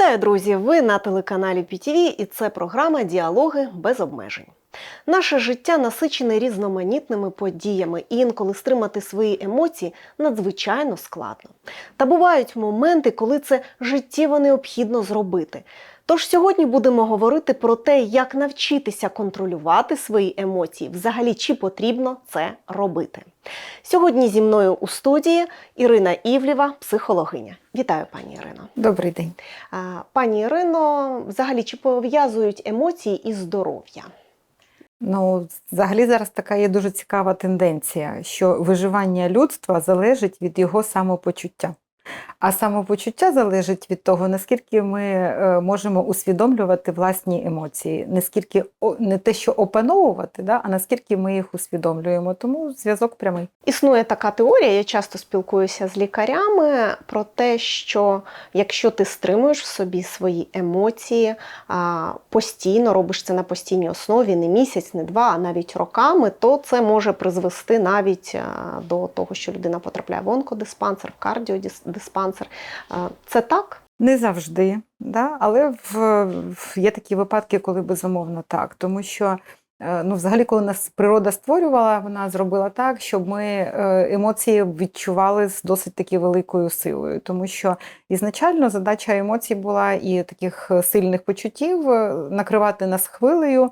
Вітаю, друзі! Ви на телеканалі PTV і це програма Діалоги без обмежень. Наше життя насичене різноманітними подіями, і інколи стримати свої емоції надзвичайно складно. Та бувають моменти, коли це життєво необхідно зробити. Тож сьогодні будемо говорити про те, як навчитися контролювати свої емоції, взагалі чи потрібно це робити. Сьогодні зі мною у студії Ірина Івлєва, психологиня. Вітаю, пані Ірино. Добрий день. Пані Ірино, взагалі чи пов'язують емоції із здоров'я? Ну, взагалі зараз така є дуже цікава тенденція, що виживання людства залежить від його самопочуття. А самопочуття залежить від того, наскільки ми е, можемо усвідомлювати власні емоції, наскільки не те, що опановувати, да, а наскільки ми їх усвідомлюємо. Тому зв'язок прямий. Існує така теорія, я часто спілкуюся з лікарями про те, що якщо ти стримуєш в собі свої емоції, постійно робиш це на постійній основі, не місяць, не два, а навіть роками, то це може призвести навіть до того, що людина потрапляє в онкодиспансер, в кардіодиспансер. А, Це так? Не завжди, да? але в, в, є такі випадки, коли безумовно так. Тому що е, ну, взагалі, коли нас природа створювала, вона зробила так, щоб ми е, емоції відчували з досить таки великою силою. Тому що ізначально задача емоцій була і таких е, сильних почуттів е, накривати нас хвилею,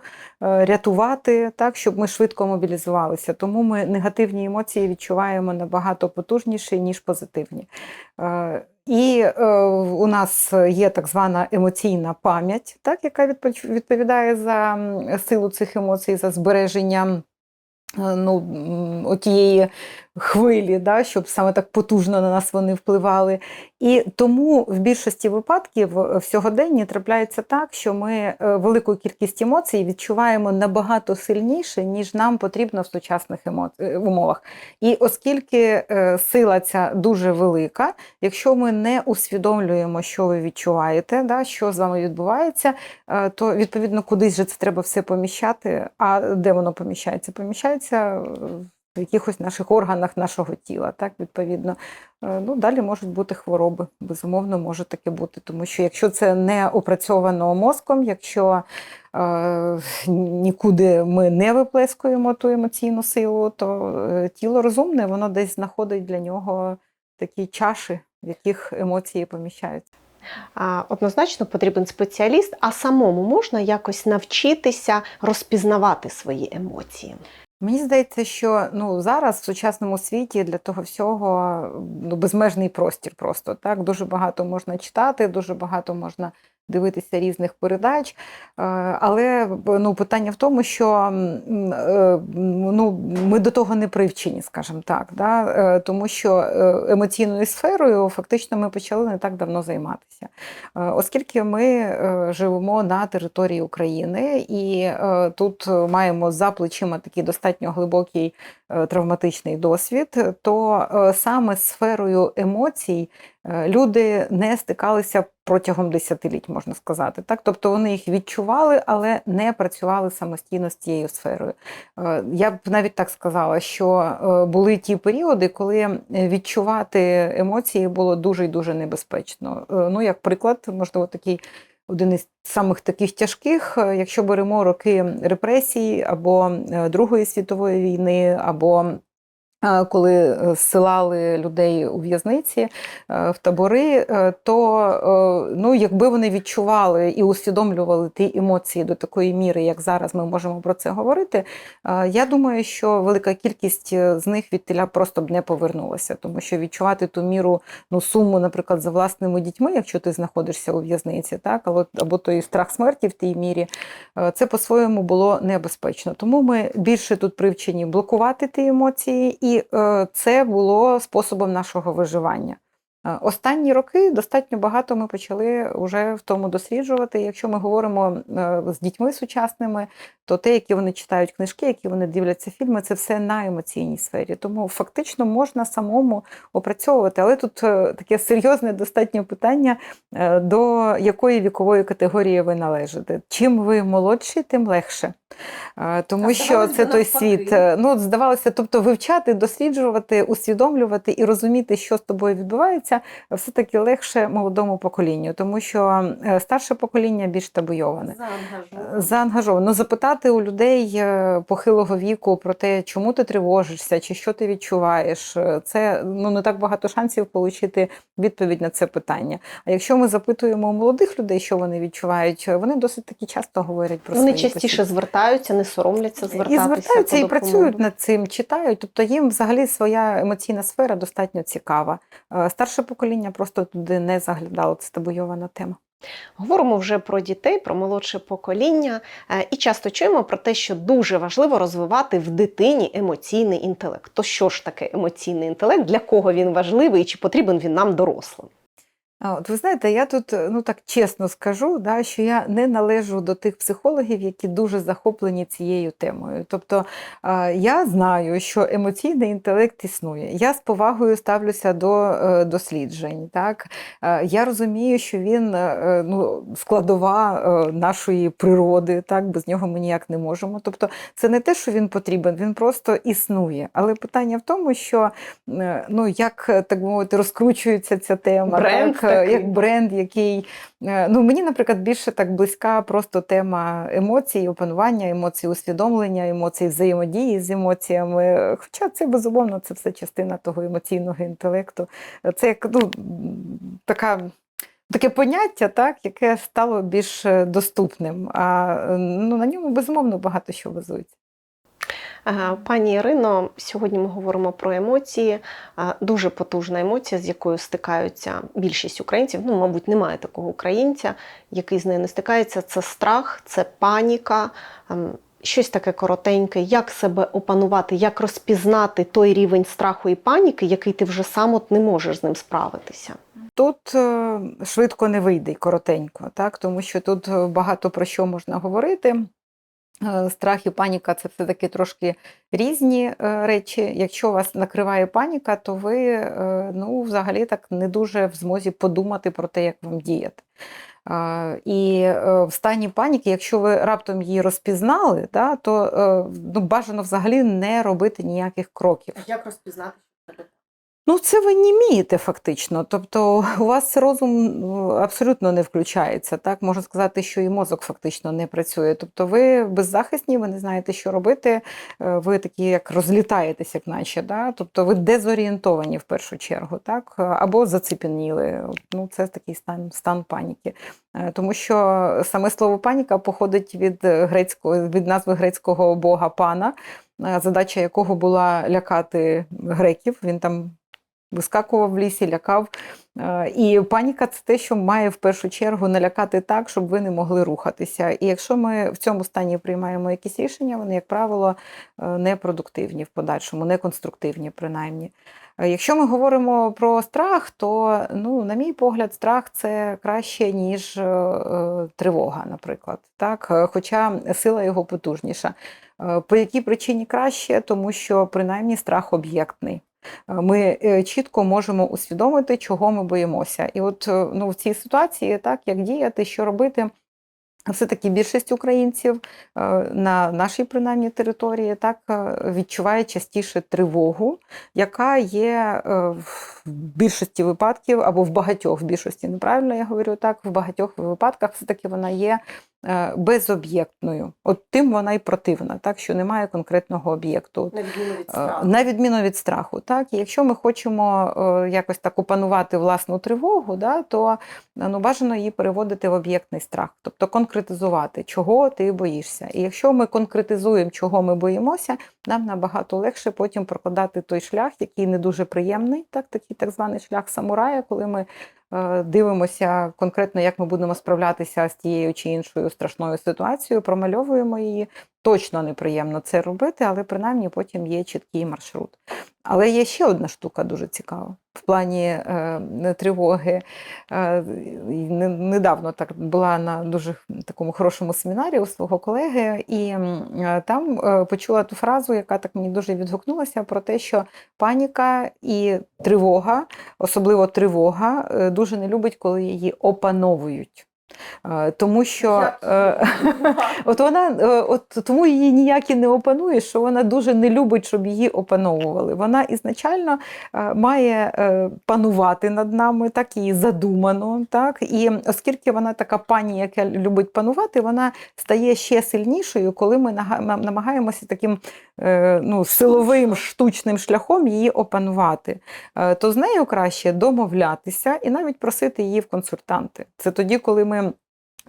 е, рятувати так, щоб ми швидко мобілізувалися. Тому ми негативні емоції відчуваємо набагато потужніше, ніж позитивні. І е, у нас є так звана емоційна пам'ять, так, яка відповідає за силу цих емоцій, за збереження е, ну, м, отієї хвилі, да, щоб саме так потужно на нас вони впливали. І тому в більшості випадків е, в сьогоденні трапляється так, що ми е, велику кількість емоцій відчуваємо набагато сильніше, ніж нам потрібно в сучасних е, умовах. І оскільки сила ця дуже велика, якщо ми не усвідомлюємо, що ви відчуваєте, да, що з вами відбувається, то відповідно кудись же це треба все поміщати. А де воно поміщається? Поміщається в якихось наших органах нашого тіла. Так, відповідно. Е, Ну, далі можуть бути хвороби. Безумовно, може таке бути. Тому що якщо це не опрацьовано мозком, якщо е, нікуди ми не виплескуємо ту емоційну силу, то е, тіло розумне, воно десь знаходить для нього такі чаші, в яких емоції поміщаються. А, Однозначно потрібен спеціаліст, а самому можна якось навчитися розпізнавати свої емоції. Мені здається, що ну зараз в сучасному світі для того всього ну, безмежний простір просто так. Дуже багато можна читати, дуже багато можна дивитися різних передач. Е, Але ну, питання в тому, що е, ну, ми до того не привчені, скажімо так, да? Е, тому що емоційною сферою фактично ми почали не так давно займатися. Оскільки ми живемо на території України і тут маємо за плечима такий достатньо глибокий травматичний досвід, то е, саме з сферою емоцій е, люди не стикалися протягом десятиліть, можна сказати. Так? Тобто вони їх відчували, але не працювали самостійно з цією сферою. Е, Я б навіть так сказала, що е, були ті періоди, коли відчувати емоції було дуже і дуже небезпечно. Е, Ну, як приклад, можливо, такий один із самих таких тяжких, е, якщо беремо роки репресій або е, Другої світової війни, або коли е, зсилали людей у в'язниці е, в табори, е, то е, ну, якби вони відчували і усвідомлювали ті емоції до такої міри, як зараз ми можемо про це говорити, е, я думаю, що велика кількість е, з них від теля просто б не повернулася, тому що відчувати ту міру ну, суму, наприклад, за власними дітьми, якщо ти знаходишся у в'язниці, так, або, або той страх смерті в тій мірі, е, це по-своєму було небезпечно. Тому ми більше тут привчені блокувати ті емоції, і е, це було способом нашого виживання. Е, Останні роки достатньо багато ми почали вже в тому досліджувати. Якщо ми говоримо е, з дітьми сучасними, то те, які вони читають книжки, які вони дивляться фільми, це все на емоційній сфері. Тому фактично можна самому опрацьовувати. Але тут е, таке серйозне достатньо питання, до якої вікової категорії ви належите. Чим ви молодші, тим легше. Тому А що це той світ. Ну, здавалося, тобто вивчати, досліджувати, усвідомлювати і розуміти, що з тобою відбувається, все-таки легше молодому поколінню, тому що е, старше покоління більш табуйоване. Заангажовано. Ну, запитати у людей е, похилого віку про те, чому ти тривожишся, чи що ти відчуваєш, е, це ну не так багато шансів отримати відповідь на це питання. А якщо ми запитуємо у молодих людей, що вони відчувають, вони досить таки часто говорять про Вони свої частіше посіб- звертаються, не соромляться звертатися. і звертаються, і працюють над цим, читають. Тобто їм взагалі своя емоційна сфера достатньо цікава. Старше покоління просто туди не заглядало. Це табуйована тема. Говоримо вже про дітей, про молодше покоління, е, і часто чуємо про те, що дуже важливо розвивати в дитині емоційний інтелект. То що ж таке емоційний інтелект? Для кого він важливий і чи потрібен він нам дорослим? От ви знаєте, я тут е, ну так чесно скажу, да, що я не належу до тих психологів, які дуже захоплені цією темою. Тобто я знаю, що емоційний інтелект існує. Я з повагою ставлюся до е, досліджень. Так? Е, Я розумію, що він ну, складова нашої природи, так? без нього ми ніяк не можемо. Тобто це не те, що він потрібен, він просто існує. Але питання в тому, що ну, як так би мовити, розкручується ця тема. Бренд так? Такий. як бренд, який е, ну мені, наприклад, більше так близька просто тема емоцій, опанування, емоцій, усвідомлення, емоцій, взаємодії з емоціями. Хоча це безумовно це все частина того емоційного інтелекту. Це як ну, така. Таке поняття, так, яке стало більш е, доступним. А ну, на ньому безумовно багато що базується. Е, Пані Ірино, сьогодні ми говоримо про емоції. Е, Дуже потужна емоція, з якою стикаються більшість українців. Ну, мабуть, немає такого українця, який з нею не стикається. Це страх, це паніка. ем, Щось таке коротеньке, як себе опанувати, як розпізнати той рівень страху і паніки, який ти вже сам от не можеш з ним справитися. Тут е, швидко не вийде коротенько, так? тому що тут багато про що можна говорити. Е, Страх і паніка це все-таки трошки різні е, речі. Якщо вас накриває паніка, то ви е, ну, взагалі так не дуже в змозі подумати про те, як вам діяти. І в стані паніки, якщо ви раптом її розпізнали, да, то ну, бажано взагалі не робити ніяких кроків. Як розпізнати? Ну, це ви німієте фактично. Тобто у вас розум ну, абсолютно не включається. Так можна сказати, що і мозок фактично не працює. Тобто, ви беззахисні, ви не знаєте, що робити. е, Ви такі, як розлітаєтесь, як наче. Да? Тобто ви дезорієнтовані в першу чергу, так або заціпеніли. Ну, це такий стан, стан паніки. Е, Тому що саме слово паніка походить від грецького від назви грецького бога пана, е, задача якого була лякати греків. Він там вискакував в лісі, лякав. Е, І паніка це те, що має в першу чергу налякати так, щоб ви не могли рухатися. І якщо ми в цьому стані приймаємо якісь рішення, вони, як правило, е, непродуктивні в подальшому, неконструктивні принаймні. Е, Якщо ми говоримо про страх, то, ну, на мій погляд, страх це краще, ніж тривога, наприклад. Так? Хоча сила його потужніша. По якій причині краще? Тому що принаймні страх об'єктний. Е, Ми е, чітко можемо усвідомити, чого ми боїмося. І от е, ну, в цій ситуації, так, як діяти, що робити, все-таки більшість українців на нашій принаймні території так відчуває частіше тривогу, яка є в більшості випадків або в багатьох в більшості, неправильно я говорю так, в багатьох випадках все-таки вона є безоб'єктною. От тим вона і противна, так що немає конкретного об'єкту. На відміну від страху. На відміну від страху, так і якщо ми хочемо е, якось так опанувати власну тривогу, да, то е, ну, бажано її переводити в об'єктний страх, тобто конкретизувати, чого ти боїшся. І якщо ми конкретизуємо, чого ми боїмося, нам набагато легше потім прокладати той шлях, який не дуже приємний, так, такий так званий шлях самурая, коли ми е, дивимося конкретно, як ми будемо справлятися з тією чи іншою страшною ситуацією, промальовуємо її. Точно неприємно це робити, але принаймні потім є чіткий маршрут. Але є ще одна штука дуже цікава в плані е, тривоги. Е, недавно так була на дуже такому хорошому семінарі у свого колеги, і е, там е, почула ту фразу, яка так мені дуже відгукнулася, про те, що паніка і тривога, особливо тривога, е, дуже не любить, коли її опановують. Тому що е, от вона е, от тому її ніяк і не опануєш, що вона дуже не любить, щоб її опановували. Вона ізначально е, має панувати над нами, так її задумано. Так? І оскільки вона така пані, яка любить панувати, вона стає ще сильнішою, коли ми намагаємося таким ну, силовим штучним шляхом її опанувати. То з нею краще домовлятися і навіть просити її в консультанти. Це тоді, коли ми.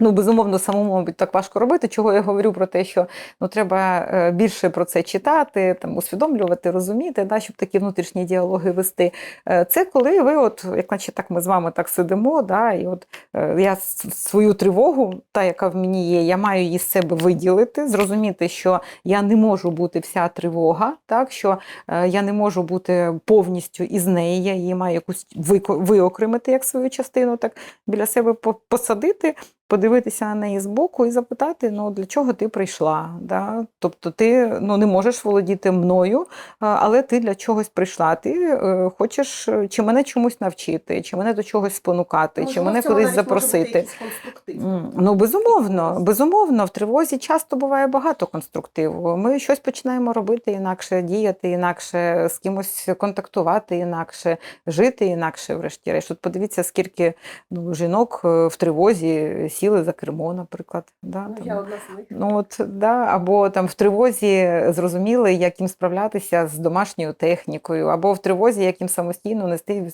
Ну, безумовно, самому, мабуть, так важко робити, чого я говорю про те, що ну, треба е, більше про це читати, там, усвідомлювати, розуміти, да, щоб такі внутрішні діалоги вести. Е, Це коли ви, от, як наче так ми з вами так сидимо, да, і от е, я свою тривогу, та, яка в мені є, я маю її з себе виділити, зрозуміти, що я не можу бути вся тривога, так, що я не можу бути повністю із неї, я її маю якусь виокремити як свою частину, так біля себе посадити, подивитися на неї збоку і запитати, ну для чого ти прийшла? Да? Тобто ти ну, не можеш володіти мною, але ти для чогось прийшла. Ти е, хочеш е, чи мене чомусь навчити, чи мене до чогось спонукати, чи мене кудись запросити. Ну, безумовно, безумовно, в тривозі часто буває багато конструктиву. Ми щось починаємо робити інакше, діяти інакше, з кимось контактувати інакше, жити інакше, врешті-решт. От подивіться, скільки ну, жінок е, в тривозі сіли за кермо, наприклад. Да, там. одна з них. Ну, от, да, або там в тривозі зрозуміли, як їм справлятися з домашньою технікою, або в тривозі, як їм самостійно нести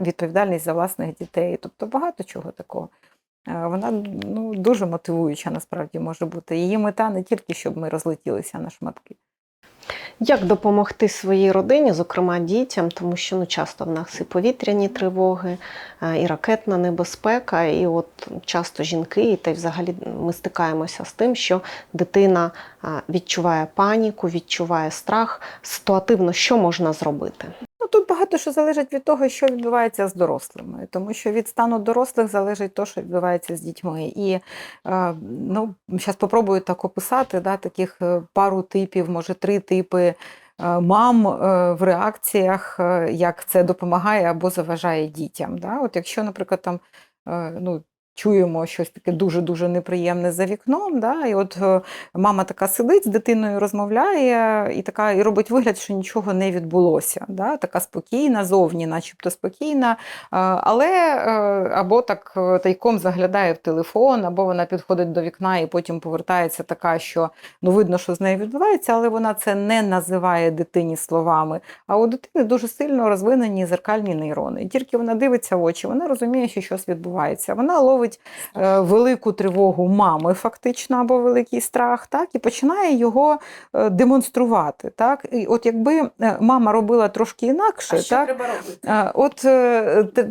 відповідальність за власних дітей. Тобто багато чого такого. Вона ну, дуже мотивуюча насправді може бути. Її мета не тільки, щоб ми розлетілися на шматки. Як допомогти своїй родині, зокрема дітям, тому що ну, часто в нас і повітряні тривоги, е, і ракетна небезпека, і от часто жінки, і та й взагалі ми стикаємося з тим, що дитина е, відчуває паніку, відчуває страх. Ситуативно, що можна зробити? Тут багато що залежить від того, що відбувається з дорослими, тому що від стану дорослих залежить те, що відбувається з дітьми. І е, ну, зараз спробую так описати да, таких е, пару типів, може три типи е, мам в реакціях, як це допомагає або заважає дітям. Да? От якщо, наприклад, там ну, чуємо щось таке дуже-дуже неприємне за вікном, да? і от е, мама така сидить з дитиною, розмовляє і така і робить вигляд, що нічого не відбулося. Да? Така спокійна, зовні, начебто спокійна, але е, або так е, тайком заглядає в телефон, або вона підходить до вікна і потім повертається така, що ну видно, що з нею відбувається, але вона це не називає дитині словами. А у дитини дуже сильно розвинені зеркальні нейрони. Тільки вона дивиться в очі, вона розуміє, що щось відбувається. Вона ловить е, велику тривогу мами, фактично, або великий страх, так, і починає його е, демонструвати. Так? І от якби е, мама робила трошки інакше, А що так, треба робити? От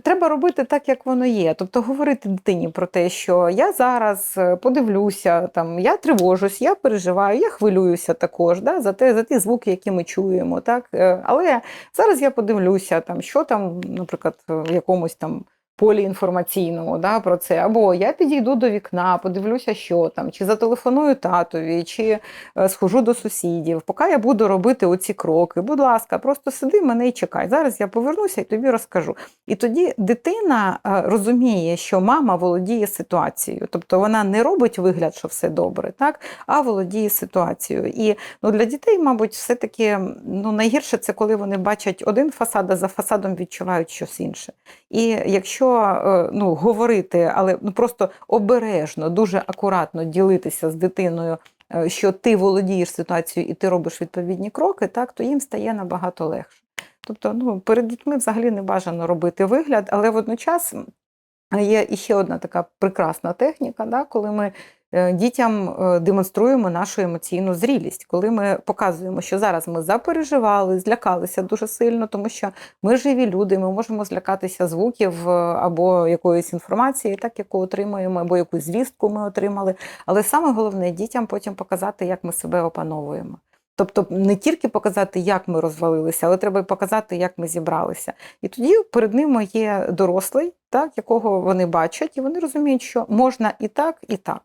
треба робити так, як воно є. Тобто говорити дитині про те, що я зараз подивлюся, там я тривожусь, я переживаю, я хвилююся також да, за те, за ті звуки, які ми чуємо. Так? Але зараз я подивлюся, там, що там, наприклад, в якомусь там. Полі інформаційному да, про це, або я підійду до вікна, подивлюся, що там, чи зателефоную татові, чи е, схожу до сусідів. Поки я буду робити оці кроки, будь ласка, просто сиди мене і чекай. Зараз я повернуся і тобі розкажу. І тоді дитина е, розуміє, що мама володіє ситуацією, тобто вона не робить вигляд, що все добре, так, а володіє ситуацією. І ну, для дітей, мабуть, все-таки ну, найгірше це коли вони бачать один фасад, а за фасадом відчувають щось інше. І якщо е, ну, говорити, але ну, просто обережно, дуже акуратно ділитися з дитиною, е, що ти володієш ситуацією і ти робиш відповідні кроки, так, то їм стає набагато легше. Тобто ну, перед дітьми взагалі не бажано робити вигляд, але водночас є іще одна така прекрасна техніка, да, коли ми дітям е, демонструємо нашу емоційну зрілість, коли ми показуємо, що зараз ми запереживали, злякалися дуже сильно, тому що ми живі люди, ми можемо злякатися звуків е, або якоїсь інформації, так яку отримуємо, або якусь звістку ми отримали. Але саме головне дітям потім показати, як ми себе опановуємо. Тобто не тільки показати, як ми розвалилися, але треба показати, як ми зібралися. І тоді перед ними є дорослий, так, якого вони бачать, і вони розуміють, що можна і так, і так.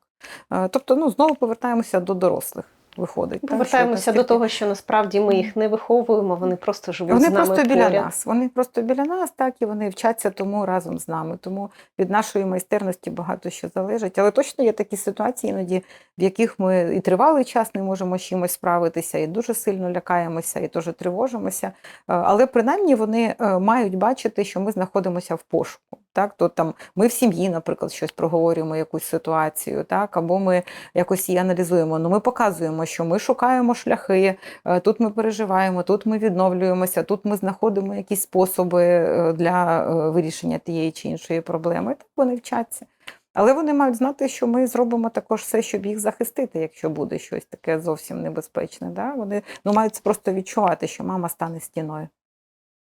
Тобто, ну, знову повертаємося до дорослих. виходить. Повертаємося наскільки- до того, що насправді ми їх не виховуємо, вони просто живуть Вони з нами просто біля поряд. нас. Вони просто біля нас, так і вони вчаться тому разом з нами. Тому від нашої майстерності багато що залежить. Але точно є такі ситуації, іноді, в яких ми і тривалий час не можемо з чимось справитися, і дуже сильно лякаємося, і теж тривожимося. Е, Але принаймні вони е, мають бачити, що ми знаходимося в пошуку. Так, то там ми в сім'ї, наприклад, щось проговорюємо, якусь ситуацію, так, або ми якось її аналізуємо. Ну, ми показуємо, що ми шукаємо шляхи, Е, Тут ми переживаємо, тут ми відновлюємося, тут ми знаходимо якісь способи е, для е, вирішення тієї чи іншої проблеми. Так вони вчаться. Але вони мають знати, що ми зробимо також все, щоб їх захистити, якщо буде щось таке зовсім небезпечне. Да? Вони ну, мають просто відчувати, що мама стане стіною,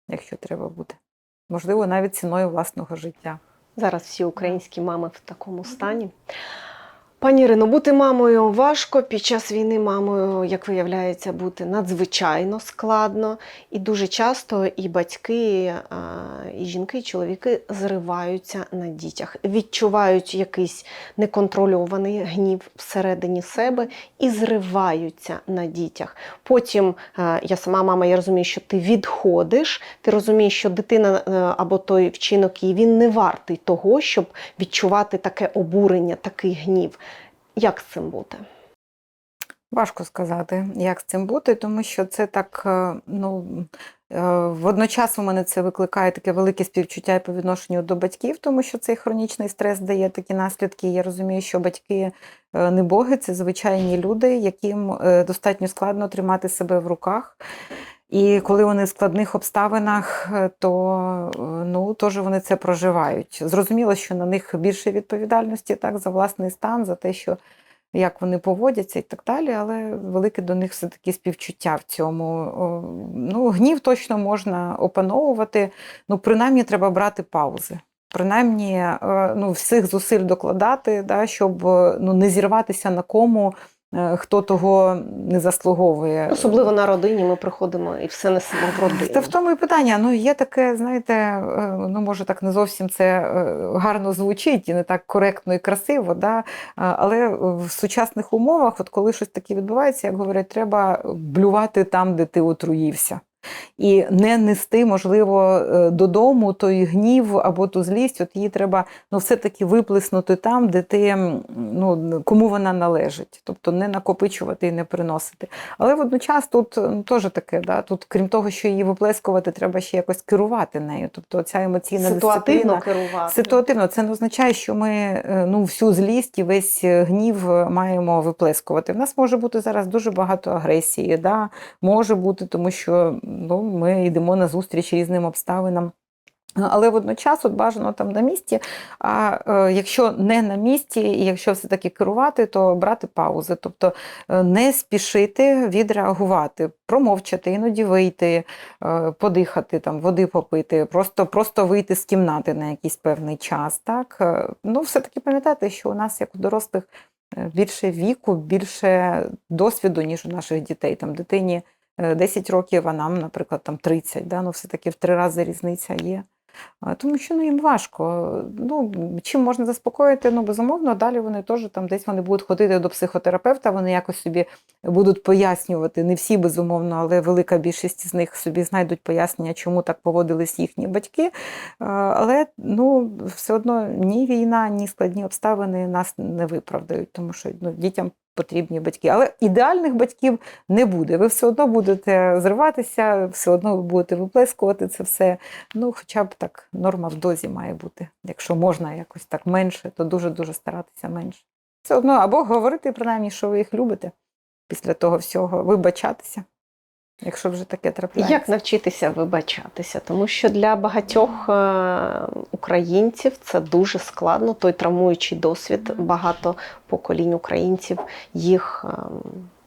якщо треба буде. Можливо, навіть ціною власного життя. Зараз всі українські мами в такому стані. Пані Ірино, бути мамою важко. Під час війни мамою, як виявляється, бути надзвичайно складно. І дуже часто і батьки, і жінки, і чоловіки зриваються на дітях, відчувають якийсь неконтрольований гнів всередині себе і зриваються на дітях. Потім я сама мама, я розумію, що ти відходиш, ти розумієш, що дитина е, або той вчинок її він не вартий того, щоб відчувати таке обурення, такий гнів. Як з цим бути? Важко сказати, як з цим бути, тому що це так, е, ну, е, водночас у мене це викликає таке велике співчуття і по відношенню до батьків, тому що цей хронічний стрес дає такі наслідки. Я розумію, що батьки е, не боги, це звичайні люди, яким достатньо складно тримати себе в руках. І коли вони в складних обставинах, е, то е, ну, теж вони це проживають. Зрозуміло, що на них більше відповідальності так, за власний стан, за те, що як вони поводяться і так далі, але велике до них все-таки співчуття в цьому. Ну, гнів точно можна опановувати, ну, принаймні треба брати паузи. Принаймні, е, ну, всіх зусиль докладати, да, щоб ну, не зірватися на кому, хто того не заслуговує. Особливо на родині ми приходимо і все несемо в родині. Це в тому і питання. Ну, є таке, знаєте, е, ну може так не зовсім це е, гарно звучить і не так коректно і красиво, да? але в сучасних умовах, от коли щось таке відбувається, як говорять, треба блювати там, де ти отруївся. І не нести, можливо, е, додому той гнів або ту злість, от її треба ну, все-таки виплеснути там, де ти, ну, кому вона належить. Тобто не накопичувати і не приносити. Але водночас тут ну, теж таке, да, тут, крім того, що її виплескувати, треба ще якось керувати нею. Тобто ця емоційна Ситуативно дисципліна. керувати. Ситуативно, це не означає, що ми е, ну, всю злість і весь е, гнів маємо виплескувати. В нас може бути зараз дуже багато агресії, да? може бути, тому що ну, ми йдемо на зустріч різним обставинам. Але водночас от бажано там на місці. А е, якщо не на місці, і якщо все-таки керувати, то брати паузи, тобто е, не спішити відреагувати, промовчати, іноді вийти, е, подихати, там, води попити, просто, просто вийти з кімнати на якийсь певний час. Так? Е, Ну, все-таки пам'ятати, що у нас, як у дорослих, е, більше віку, більше досвіду, ніж у наших дітей. Там дитині 10 років, а нам, наприклад, там 30. Да? Ну, все-таки в три рази різниця є. Тому що ну, їм важко. Ну, чим можна заспокоїти? Ну, безумовно, далі вони теж там десь вони будуть ходити до психотерапевта, вони якось собі будуть пояснювати. Не всі, безумовно, але велика більшість з них собі знайдуть пояснення, чому так поводились їхні батьки. Але ну, все одно ні війна, ні складні обставини нас не виправдають, тому що ну, дітям потрібні батьки. Але ідеальних батьків не буде. Ви все одно будете зриватися, все одно ви будете виплескувати це все. Ну, хоча б так норма в дозі має бути. Якщо можна якось так менше, то дуже-дуже старатися менше. Все одно або говорити принаймні, що ви їх любите після того всього, вибачатися, якщо вже таке трапляється. Як навчитися вибачатися? Тому що для багатьох е, українців це дуже складно. Той травмуючий досвід. Багато поколінь українців їх е,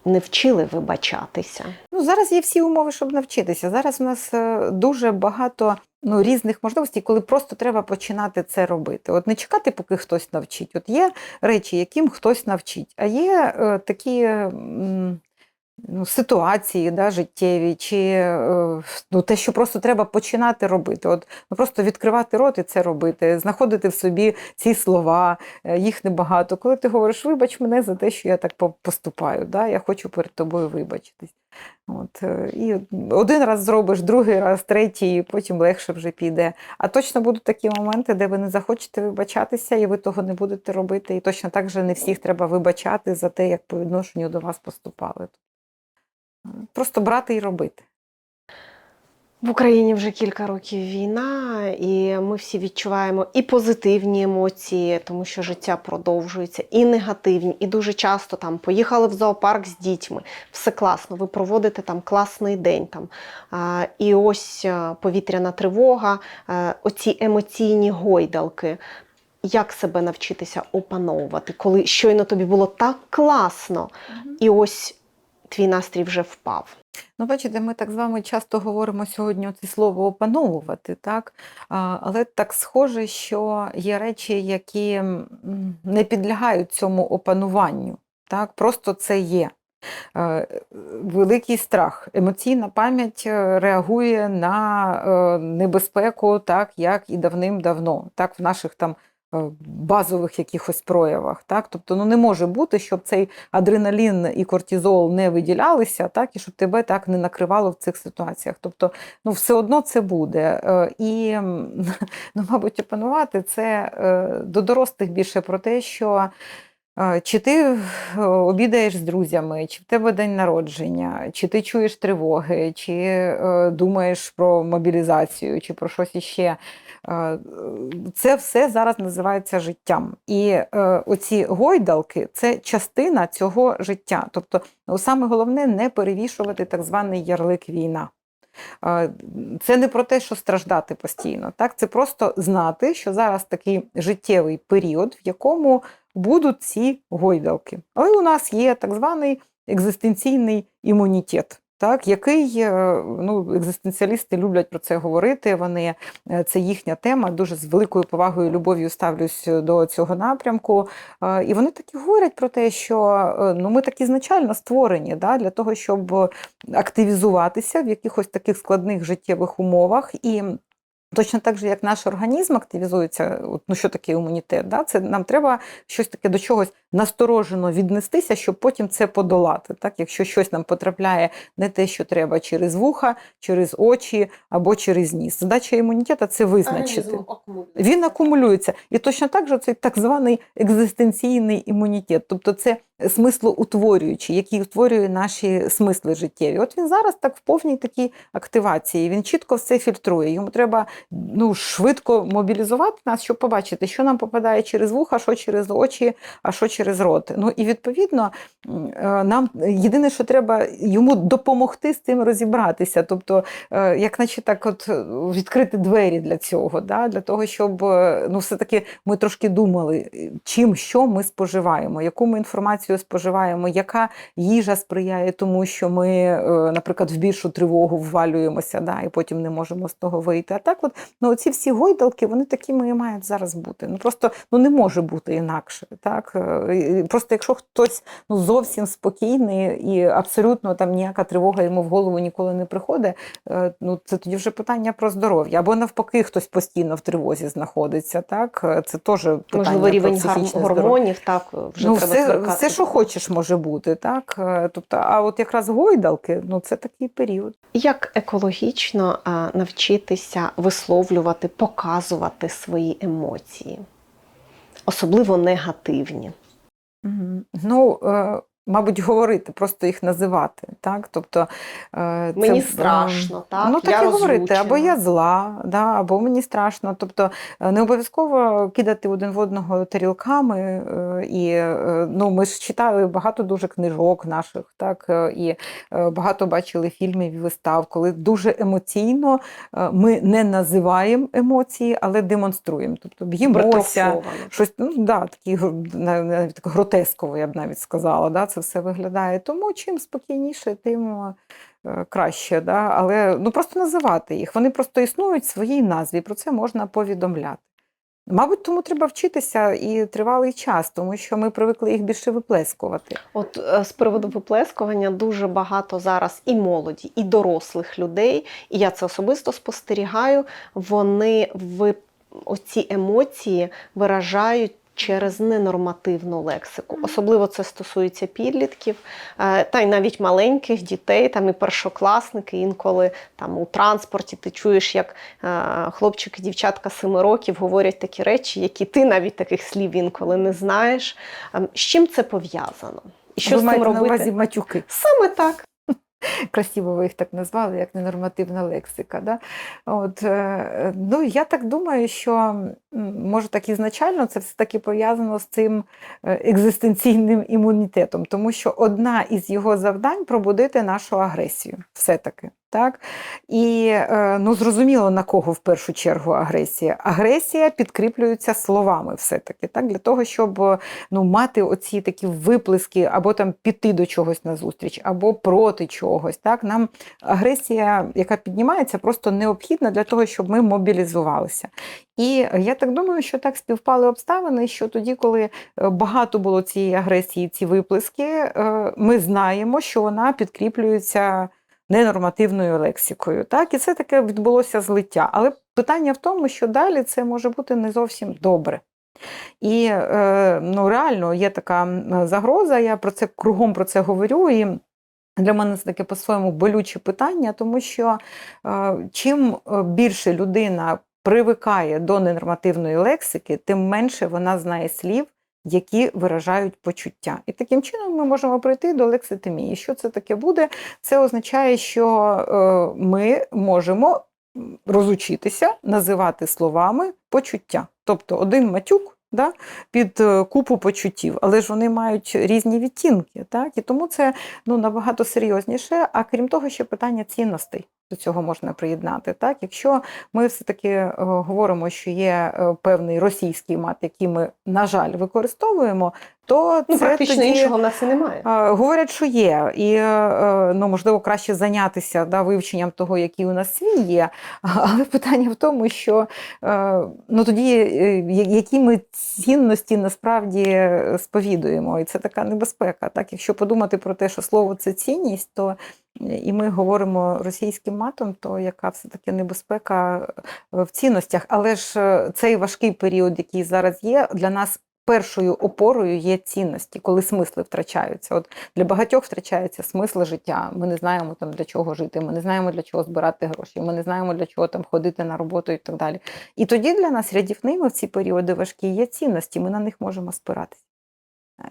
не вчили вибачатися. Ну, зараз є всі умови, щоб навчитися. Зараз у нас е, дуже багато ну, різних можливостей, коли просто треба починати це робити. От не чекати, поки хтось навчить. От є речі, яким хтось навчить, а є е, такі. м, ну, ситуації да, життєві, чи е, ну, те, що просто треба починати робити. От, ну, просто відкривати рот і це робити, знаходити в собі ці слова, е, їх небагато. Коли ти говориш, вибач мене за те, що я так поступаю, да, я хочу перед тобою вибачитись. От, е, і один раз зробиш, другий раз, третій, і потім легше вже піде. А точно будуть такі моменти, де ви не захочете вибачатися, і ви того не будете робити. І точно так же не всіх треба вибачати за те, як по відношенню до вас поступали. Просто брати і робити. В Україні вже кілька років війна, і ми всі відчуваємо і позитивні емоції, тому що життя продовжується, і негативні. І дуже часто там поїхали в зоопарк з дітьми, все класно, ви проводите там класний день. Там. А, і ось повітряна тривога, а, оці емоційні гойдалки. Як себе навчитися опановувати, коли щойно тобі було так класно, і ось твій настрій вже впав. Ну, бачите, ми так з вами часто говоримо сьогодні це слово опановувати, так? Але так схоже, що є речі, які не підлягають цьому опануванню. Так? Просто це є. Е, Великий страх. Емоційна пам'ять е, реагує на е, небезпеку, так як і давним-давно, так в наших там базових якихось проявах. Так? Тобто ну, не може бути, щоб цей адреналін і кортизол не виділялися, так? і щоб тебе так не накривало в цих ситуаціях. Тобто ну, все одно це буде. Е, І, ну, мабуть, опанувати це е, до дорослих більше про те, що. Чи ти е, обідаєш з друзями, чи в тебе день народження, чи ти чуєш тривоги, чи е, думаєш про мобілізацію, чи про щось іще. Е, Це все зараз називається життям. І оці гойдалки це частина цього життя. Тобто, ну, саме головне не перевішувати так званий ярлик війна. Це не про те, що страждати постійно. Так? Це просто знати, що зараз такий життєвий період, в якому будуть ці гойдалки. Але у нас є так званий екзистенційний імунітет. Так, який е, ну, екзистенціалісти люблять про це говорити. Вони е, це їхня тема. Дуже з великою повагою і любов'ю ставлюсь до цього напрямку. Е, І вони так і говорять про те, що е, ну, ми так ізначально створені да, для того, щоб активізуватися в якихось таких складних життєвих умовах. І Точно так же, як наш організм активізується, от, ну що таке імунітет, да? це нам треба щось таке до чогось насторожено віднестися, щоб потім це подолати. Так? Якщо щось нам потрапляє не те, що треба через вуха, через очі або через ніс. Задача імунітету це визначити. Він акумулюється. І точно так же цей так званий екзистенційний імунітет, тобто це смислоутворюючий, який утворює наші смисли життєві. От він зараз так в повній такій активації. Він чітко все фільтрує. Йому треба ну, швидко мобілізувати нас, щоб побачити, що нам попадає через вуха, що через очі, а що через рот. Ну і відповідно е, нам єдине, що треба йому допомогти з цим розібратися. Тобто, е, як наче так, от е, відкрити двері для цього, да? для того, щоб ну, все-таки ми трошки думали, чим що ми споживаємо, яку ми інформацію споживаємо, яка їжа сприяє тому, що ми, е, наприклад, в більшу тривогу ввалюємося, да? і потім не можемо з того вийти. А так, от ну, ці всі гойдалки, вони такими і мають зараз бути. Ну просто ну, не може бути інакше. Так? Е, Просто якщо хтось ну, зовсім спокійний і абсолютно там ніяка тривога йому в голову ніколи не приходить, е, ну це тоді вже питання про здоров'я. Або навпаки, хтось постійно в тривозі знаходиться. Так? Це теж питання Можливо, про рівень гар- психічне здоров'я. гормонів так вже Ну, треба все, все, що хочеш, може бути, так? Е, Тобто, а от якраз гойдалки, ну це такий період. Як екологічно а, навчитися висловлювати, показувати свої емоції, особливо негативні? Ну, е, мабуть, говорити, просто їх називати. Так? Тобто, е, Мені е, страшно, так? Ну, так я і говорити, або я зла, да, або мені страшно. Тобто е, не обов'язково кидати один в одного тарілками. І ну, ми ж читали багато дуже книжок наших, так, і багато бачили фільмів і вистав, коли дуже емоційно ми не називаємо емоції, але демонструємо. Тобто б'ємося. Щось ну, да, такі, навіть гротесково, я б навіть сказала, да, це все виглядає. Тому чим спокійніше, тим е, краще. Да? Але ну, просто називати їх. Вони просто існують в своїй назві, про це можна повідомляти. Мабуть, тому треба вчитися і тривалий час, тому що ми привикли їх більше виплескувати. От е, з приводу виплескування дуже багато зараз і молоді, і дорослих людей, і я це особисто спостерігаю. Вони в оці емоції виражають. Через ненормативну лексику, особливо це стосується підлітків, е, та й навіть маленьких дітей, там і першокласники. Інколи там у транспорті ти чуєш, як е, хлопчики, дівчатка семи років говорять такі речі, які ти навіть таких слів інколи не знаєш. Ем, З чим це пов'язано? І що Ви з цим робити? на увазі матюки. Саме так. Красиво ви їх так назвали, як ненормативна лексика. Да? От, е, ну, я так думаю, що може так ізначально це все-таки пов'язано з цим е, екзистенційним імунітетом, тому що одна із його завдань пробудити нашу агресію. Все-таки. Так? І е, ну, зрозуміло, на кого в першу чергу агресія. Агресія підкріплюється словами все-таки, так? для того, щоб е, ну, мати оці такі виплески, або там піти до чогось назустріч, або проти чогось. Так? Нам агресія, яка піднімається, просто необхідна для того, щоб ми мобілізувалися. І я так думаю, що так співпали обставини, що тоді, коли е, багато було цієї агресії, ці виплески, ми знаємо, що вона підкріплюється ненормативною лексикою. Так? І це таке відбулося злиття. Але питання в тому, що далі це може бути не зовсім добре. І е, ну, реально є така загроза, я про це кругом про це говорю. І для мене це таке по-своєму болюче питання, тому що е, чим е, більше людина привикає до ненормативної лексики, тим менше вона знає слів, які виражають почуття. І таким чином ми можемо прийти до лекситимії. Що це таке буде? Це означає, що е, ми можемо розучитися називати словами почуття. Тобто один матюк да, під е, купу почуттів, але ж вони мають різні відтінки. Так? І тому це ну, набагато серйозніше. А крім того, ще питання цінностей. До цього можна приєднати. Так? Якщо ми все-таки е, говоримо, що є е, певний російський мат, який ми, на жаль, використовуємо, то Ну, це практично тоді... іншого в нас і немає. Е, Говорять, що є, і е, ну, можливо краще зайнятися да, вивченням того, який у нас свій є. Але питання в тому, що е, ну, тоді е, які ми цінності насправді е, сповідуємо, і це така небезпека. Так? Якщо подумати про те, що слово це цінність, то е, і ми говоримо російським матом, то яка все-таки небезпека е, в цінностях. Але ж е, цей важкий період, який зараз є, для нас першою опорою є цінності, коли смисли втрачаються. От для багатьох втрачається смисл життя. Ми не знаємо там для чого жити, ми не знаємо для чого збирати гроші, ми не знаємо для чого там ходити на роботу і так далі. І тоді для нас рядівними в ці періоди важкі є цінності, ми на них можемо спиратися.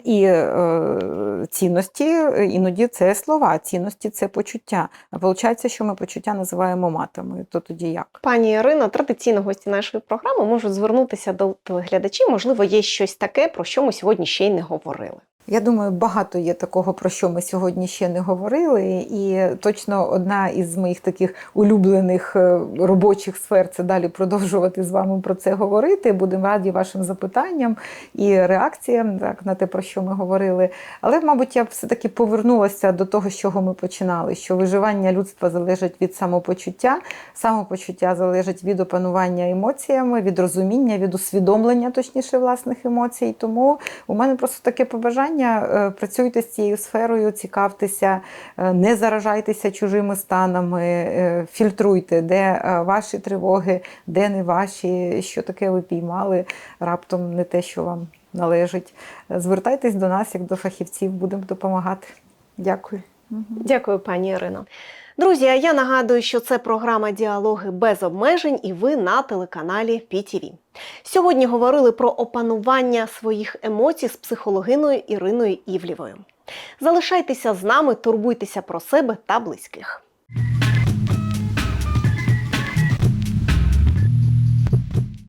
І е, цінності е, іноді це слова, цінності це почуття. Виходить, що ми почуття називаємо матами. То тоді як? Пані Ірино, традиційно гості нашої програми можуть звернутися до телеглядачів. Можливо, є щось таке, про що ми сьогодні ще й не говорили. Я думаю, багато є такого, про що ми сьогодні ще не говорили. І точно одна із моїх таких улюблених е, робочих сфер це далі продовжувати з вами про це говорити. Будемо раді вашим запитанням і реакціям так, на те, про що ми говорили. Але, мабуть, я все-таки повернулася до того, з чого ми починали: що виживання людства залежить від самопочуття, самопочуття залежить від опанування емоціями, від розуміння, від усвідомлення, точніше, власних емоцій. Тому у мене просто таке побажання: е, працюйте з цією сферою, цікавтеся, е, не заражайтеся чужими станами, е, фільтруйте, де ваші тривоги, де не ваші, що таке ви піймали, раптом не те, що вам належить. Звертайтесь до нас як до фахівців, будемо допомагати. Дякую. Дякую, пані Ірино. Друзі, а я нагадую, що це програма Діалоги без обмежень, і ви на телеканалі PTV. Сьогодні говорили про опанування своїх емоцій з психологиною Іриною Івлівою. Залишайтеся з нами, турбуйтеся про себе та близьких.